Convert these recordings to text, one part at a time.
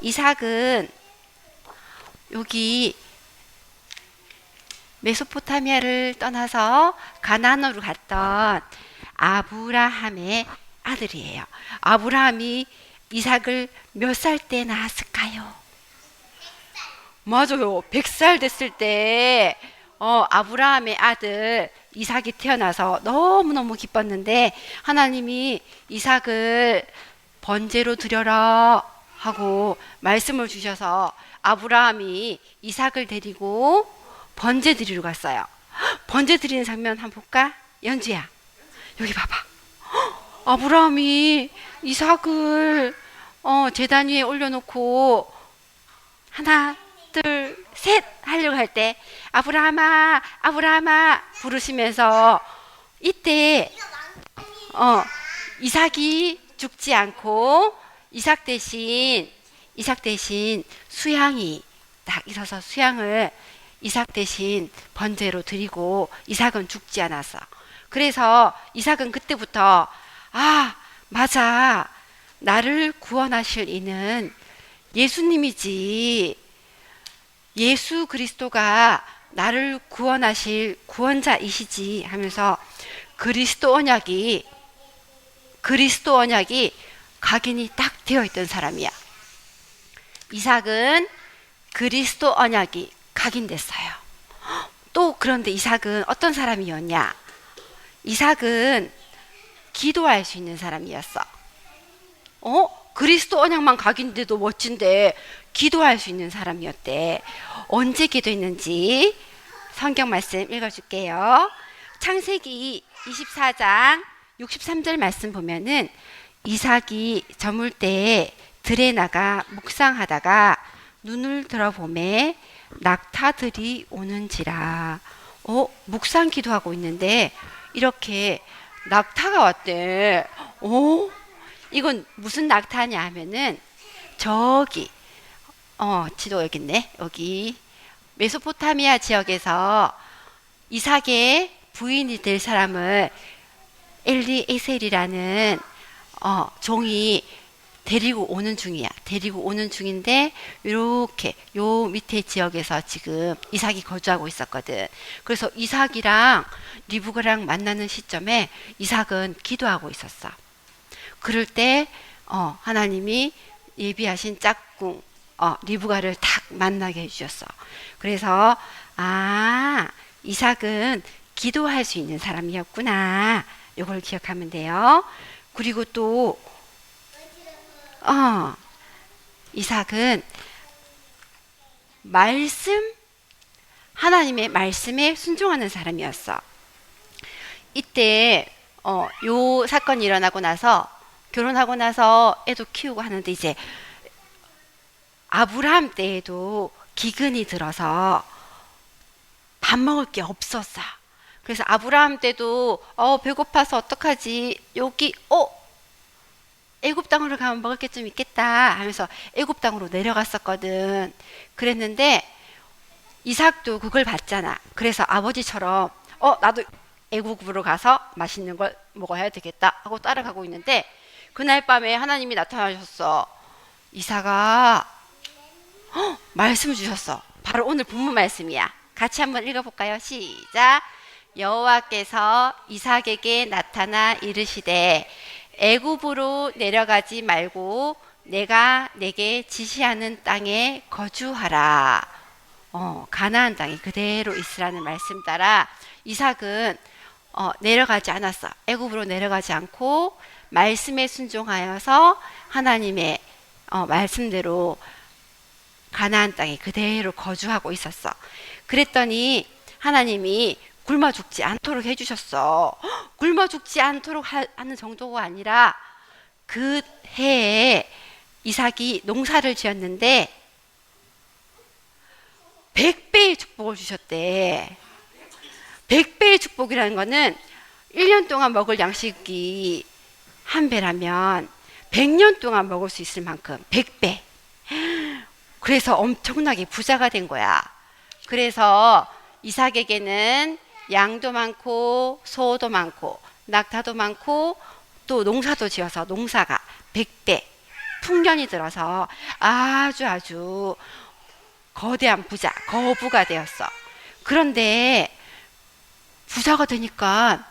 이삭은 여기 메소포타미아를 떠나서 가나안으로 갔던 아브라함의 아들이에요. 아브라함이 이삭을 몇 살 때 낳았을까요? 맞아요. 100살 됐을 때 어, 아브라함의 아들 이삭이 태어나서 너무너무 기뻤는데 하나님이 이삭을 번제로 드려라 하고 말씀을 주셔서 아브라함이 이삭을 데리고 번제 드리러 갔어요. 헉, 번제 드리는 장면 한번 볼까? 연주야. 여기 봐봐. 헉, 아브라함이 이삭을 어, 제단 위에 올려놓고 하나, 둘, 셋 하려고 할 때 아브라함아, 아브라함아 부르시면서 이때 어, 이삭이 죽지 않고 이삭 대신 이삭 대신 수양이 딱 있어서 수양을 이삭 대신 번제로 드리고 이삭은 죽지 않았어. 그래서 이삭은 그때부터 아 맞아 나를 구원하실 이는 예수님이지 예수 그리스도가 나를 구원하실 구원자이시지 하면서 그리스도 언약이 그리스도 언약이 각인이 딱 되어 있던 사람이야. 이삭은 그리스도 언약이 각인됐어요. 또 그런데 이삭은 어떤 사람이었냐? 이삭은 기도할 수 있는 사람이었어. 어? 그리스도 언약만 각인돼도 멋진데 기도할 수 있는 사람이었대. 언제 기도했는지 성경 말씀 읽어줄게요. 창세기 24장 63절 말씀 보면은 이삭이 저물 때 들에 나가 묵상하다가 눈을 들어보매 낙타들이 오는지라. 어, 묵상 기도하고 있는데 이렇게 낙타가 왔대. 어? 이건 무슨 낙타냐 하면은 저기 어, 지도 여기 있네. 여기 메소포타미아 지역에서 이삭의 부인이 될 사람을 엘리 에셀이라는 어, 종이 데리고 오는 중이야. 데리고 오는 중인데 이렇게 요 밑에 지역에서 지금 이삭이 거주하고 있었거든. 그래서 이삭이랑 리브가랑 만나는 시점에 이삭은 기도하고 있었어. 그럴 때 어, 하나님이 예비하신 짝꿍 어, 리브가를 탁 만나게 해주셨어. 그래서 아 이삭은 기도할 수 있는 사람이었구나. 이걸 기억하면 돼요. 그리고 또 어, 이삭은 말씀 하나님의 말씀에 순종하는 사람이었어. 이때 어, 요 사건이 일어나고 나서 결혼하고 나서 애도 키우고 하는데 이제 아브라함 때에도 기근이 들어서 밥 먹을 게 없었어. 그래서 아브라함 때도 어 배고파서 어떡하지? 여기 어 애굽 땅으로 가면 먹을 게 좀 있겠다 하면서 애굽 땅으로 내려갔었거든. 그랬는데 이삭도 그걸 봤잖아. 그래서 아버지처럼 어 나도 애굽으로 가서 맛있는 걸 먹어야 되겠다 하고 따라가고 있는데 그날 밤에 하나님이 나타나셨어. 헉, 말씀 주셨어. 바로 오늘 본문 말씀이야. 같이 한번 읽어볼까요? 시작. 여호와께서 이삭에게 나타나 이르시되 애굽으로 내려가지 말고 내가 내게 지시하는 땅에 거주하라. 어, 가나안 땅에 그대로 있으라는 말씀 따라 이삭은 어, 내려가지 않았어. 애굽으로 내려가지 않고 말씀에 순종하여서 하나님의 어, 말씀대로 가나안 땅에 그대로 거주하고 있었어. 그랬더니 하나님이 굶어 죽지 않도록 해주셨어. 헉, 굶어 죽지 않도록 하, 하는 정도가 아니라 그 해에 이삭이 농사를 지었는데 100배의 축복을 주셨대. 100배의 축복이라는 거는 1년 동안 먹을 양식이 한 배라면 100년 동안 먹을 수 있을 만큼 100배. 그래서 엄청나게 부자가 된 거야. 그래서 이삭에게는 양도 많고 소도 많고 낙타도 많고 또 농사도 지어서 농사가 100배 풍년이 들어서 아주 아주 거대한 부자, 거부가 되었어. 그런데 부자가 되니까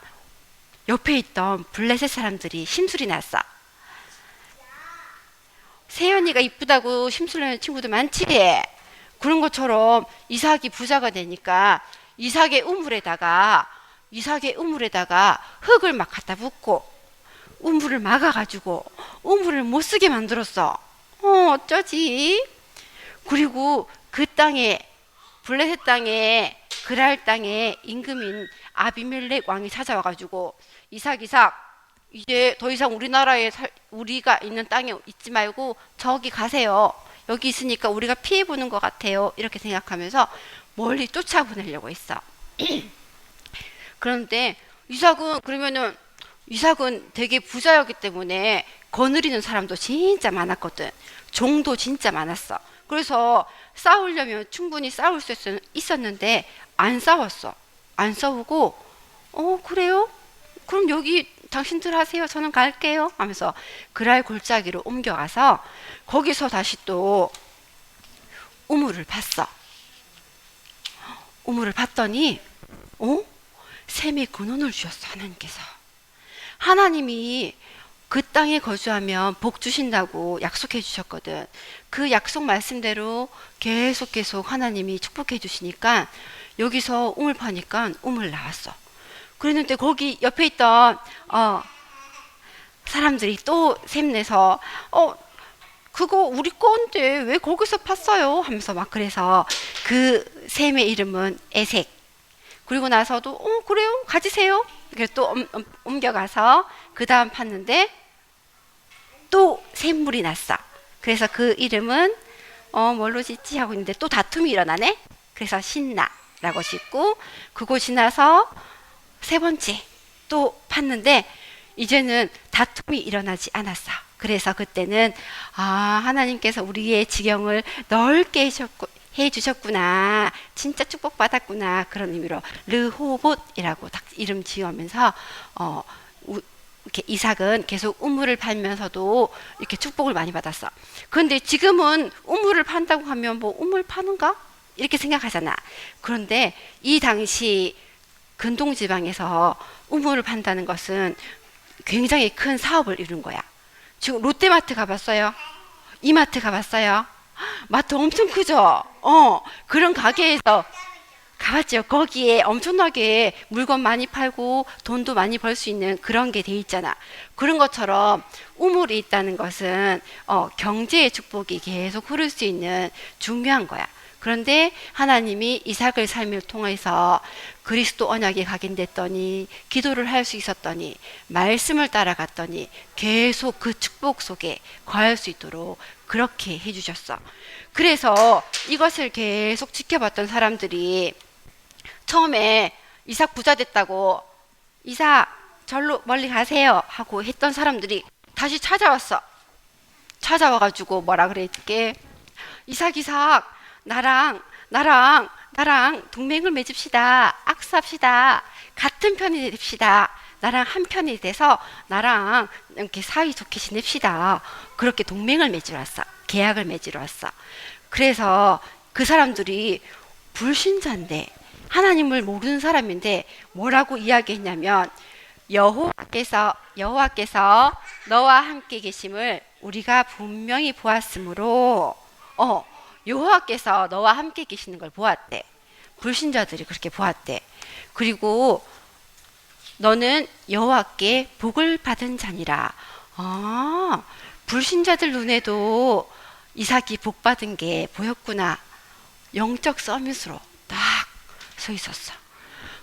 옆에 있던 블레셋 사람들이 심술이 났어. 세연이가 이쁘다고 심술내는 친구도 많지. 그런 것처럼 이삭이 부자가 되니까 이삭의 우물에다가 이삭의 우물에다가 흙을 막 갖다 붓고 우물을 막아가지고 우물을 못 쓰게 만들었어. 어, 어쩌지? 그리고 그 땅에 블레셋 땅에 그랄 땅에 임금인 아비멜렉 왕이 찾아와가지고 이삭 이삭 이제 더 이상 우리나라에 살, 우리가 있는 땅에 있지 말고 저기 가세요. 여기 있으니까 우리가 피해 보는 것 같아요. 이렇게 생각하면서 멀리 쫓아보내려고 했어. 그런데 이삭은 그러면은 이삭은 되게 부자였기 때문에 거느리는 사람도 진짜 많았거든. 종도 진짜 많았어. 그래서 싸우려면 충분히 싸울 수 있었- 있었는데 안 싸웠어. 안 싸우고 어 그래요? 그럼 여기 당신들 하세요. 저는 갈게요. 하면서 그랄 골짜기로 옮겨가서 거기서 다시 또 우물을 봤어. 우물을 봤더니 어? 샘의 근원을 주셨어 하나님께서. 하나님이 그 땅에 거주하면 복 주신다고 약속해 주셨거든. 그 약속 말씀대로 계속 계속 하나님이 축복해 주시니까 여기서 우물 파니까 우물 나왔어. 그랬는데 거기 옆에 있던 어 사람들이 또 샘내서 어 그거 우리 건데 왜 거기서 팠어요? 하면서 막 그래서 그 샘의 이름은 에색. 그리고 나서도 어 그래요 가지세요. 그래서 또 옮, 옮- 옮겨가서 그 다음 팠는데 또 샘물이 났어. 그래서 그 이름은 어 뭘로 짓지 하고 있는데 또 다툼이 일어나네. 그래서 신나라고 짓고 그거 지나서 세 번째 또 팠는데 이제는 다툼이 일어나지 않았어. 그래서 그때는 아 하나님께서 우리의 지경을 넓게 해 주셨구나. 진짜 축복받았구나. 그런 의미로 르호봇이라고 딱 이름 지으면서 어 우- 이렇게 이삭은 계속 우물을 팔면서도 이렇게 축복을 많이 받았어. 그런데 지금은 우물을 판다고 하면 뭐 우물 파는가? 이렇게 생각하잖아. 그런데 이 당시 근동 지방에서 우물을 판다는 것은 굉장히 큰 사업을 이룬 거야. 지금 롯데마트 가봤어요? 이마트 가봤어요? 마트 엄청 크죠? 어, 그런 가게에서 가봤죠. 거기에 엄청나게 물건 많이 팔고 돈도 많이 벌 수 있는 그런 게 돼 있잖아. 그런 것처럼 우물이 있다는 것은 어, 경제의 축복이 계속 흐를 수 있는 중요한 거야. 그런데 하나님이 이삭을 삶을 통해서 그리스도 언약에 각인됐더니 기도를 할 수 있었더니 말씀을 따라갔더니 계속 그 축복 속에 거할 수 있도록 그렇게 해주셨어. 그래서 이것을 계속 지켜봤던 사람들이 처음에 이삭 부자 됐다고 이삭 절로 멀리 가세요 하고 했던 사람들이 다시 찾아왔어. 찾아와가지고 뭐라 그랬게 이삭 이삭 나랑 나랑 나랑 동맹을 맺읍시다. 악수합시다. 같은 편이 됩시다. 나랑 한 편이 돼서 나랑 이렇게 사이 좋게 지냅시다. 그렇게 동맹을 맺으러 왔어. 계약을 맺으러 왔어. 그래서 그 사람들이 불신자인데 하나님을 모르는 사람인데 뭐라고 이야기했냐면 여호와께서 여호와께서 너와 함께 계심을 우리가 분명히 보았으므로 어 여호와께서 너와 함께 계시는 걸 보았대. 불신자들이 그렇게 보았대. 그리고 너는 여호와께 복을 받은 자니라. 아, 불신자들 눈에도 이삭이 복 받은 게 보였구나. 영적 서밋으로 딱 서 있었어.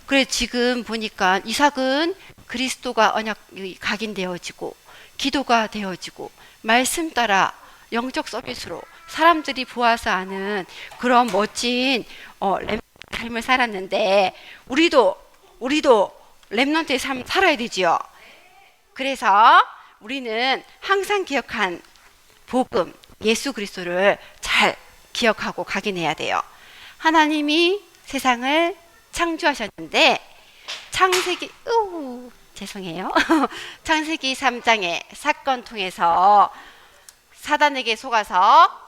그래 지금 보니까 이삭은 그리스도가 언약이 각인되어지고 기도가 되어지고 말씀 따라 영적 서밋으로 사람들이 보아서 아는 그런 멋진 어, 렘 삶을 살았는데 우리도 우리도 렘넌트의 삶 살아야 되지요. 그래서 우리는 항상 기억한 복음 예수 그리스도를 잘 기억하고 각인해야 돼요. 하나님이 세상을 창조하셨는데 창세기 으 죄송해요. 창세기 3장의 사건 통해서 사단에게 속아서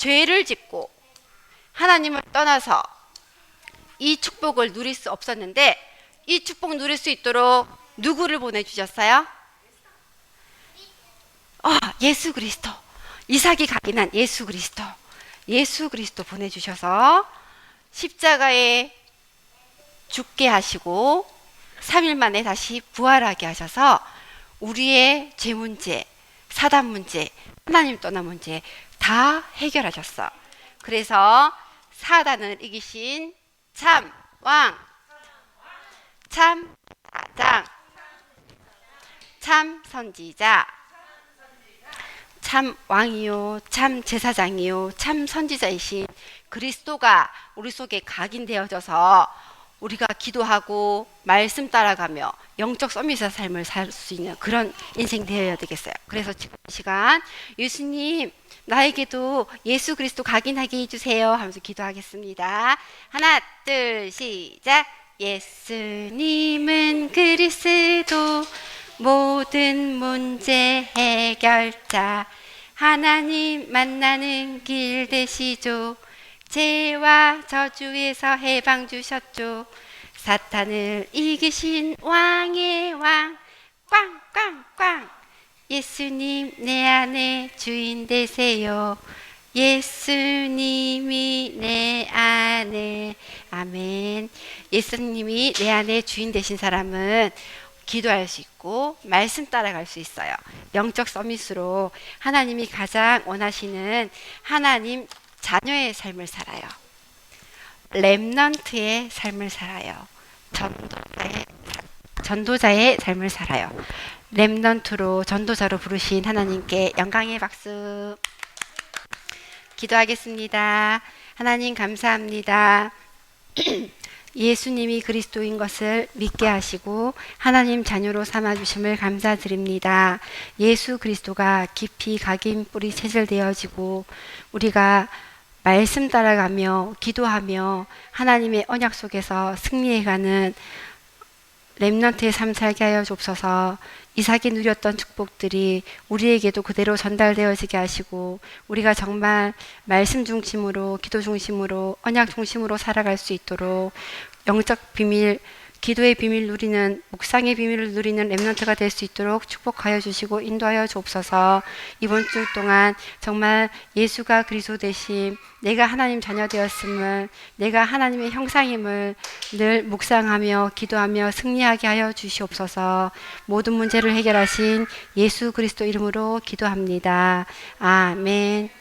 죄를 짓고 하나님을 떠나서 이 축복을 누릴 수 없었는데 이 축복 누릴 수 있도록 누구를 보내주셨어요? 아, 예수 그리스도. 이삭이 각인한 예수 그리스도. 예수 그리스도 보내주셔서 십자가에 죽게 하시고 3일 만에 다시 부활하게 하셔서 우리의 죄 문제, 사단 문제, 하나님 떠난 문제 다 해결하셨어. 그래서 사단을 이기신 참 왕, 참 장, 참 선지자, 참 왕이요, 참 제사장이요, 참 선지자이신 그리스도가 우리 속에 각인되어져서 우리가 기도하고 말씀 따라가며 영적 서밋의 삶을 살 수 있는 그런 인생 되어야 되겠어요. 그래서 지금 이 시간 예수님 나에게도 예수 그리스도 각인하게 해주세요 하면서 기도하겠습니다. 하나 둘 시작. 예수님은 그리스도 모든 문제 해결자 하나님 만나는 길 되시죠. 죄와 저주에서 해방 주셨죠. 사탄을 이기신 왕의 왕, 꽝꽝꽝. 예수님 내 안에 주인 되세요. 예수님이 내 안에 아멘. 예수님이 내 안에 주인 되신 사람은 기도할 수 있고 말씀 따라갈 수 있어요. 영적 서밋으로 하나님이 가장 원하시는 하나님 자녀의 삶을 살아요. 렘넌트의 삶을 살아요. 전도자의 전도자의 삶을 살아요. 렘넌트로 전도자로 부르신 하나님께 영광의 박수. 기도하겠습니다. 하나님 감사합니다. 예수님이 그리스도인 것을 믿게 하시고 하나님 자녀로 삼아 주심을 감사드립니다. 예수 그리스도가 깊이 각인 뿌리 체질되어지고 우리가 말씀 따라가며 기도하며 하나님의 언약 속에서 승리해가는 렘넌트의 삶 살게 하여 주옵소서. 이삭이 누렸던 축복들이 우리에게도 그대로 전달되어지게 하시고 우리가 정말 말씀 중심으로 기도 중심으로 언약 중심으로 살아갈 수 있도록 영적 비밀 기도의 비밀 누리는 묵상의 비밀을 누리는 렘넌트가 될 수 있도록 축복하여 주시고 인도하여 주옵소서. 이번 주 동안 정말 예수가 그리스도 되심, 내가 하나님 자녀 되었음을, 내가 하나님의 형상임을 늘 묵상하며 기도하며 승리하게 하여 주시옵소서. 모든 문제를 해결하신 예수 그리스도 이름으로 기도합니다. 아멘.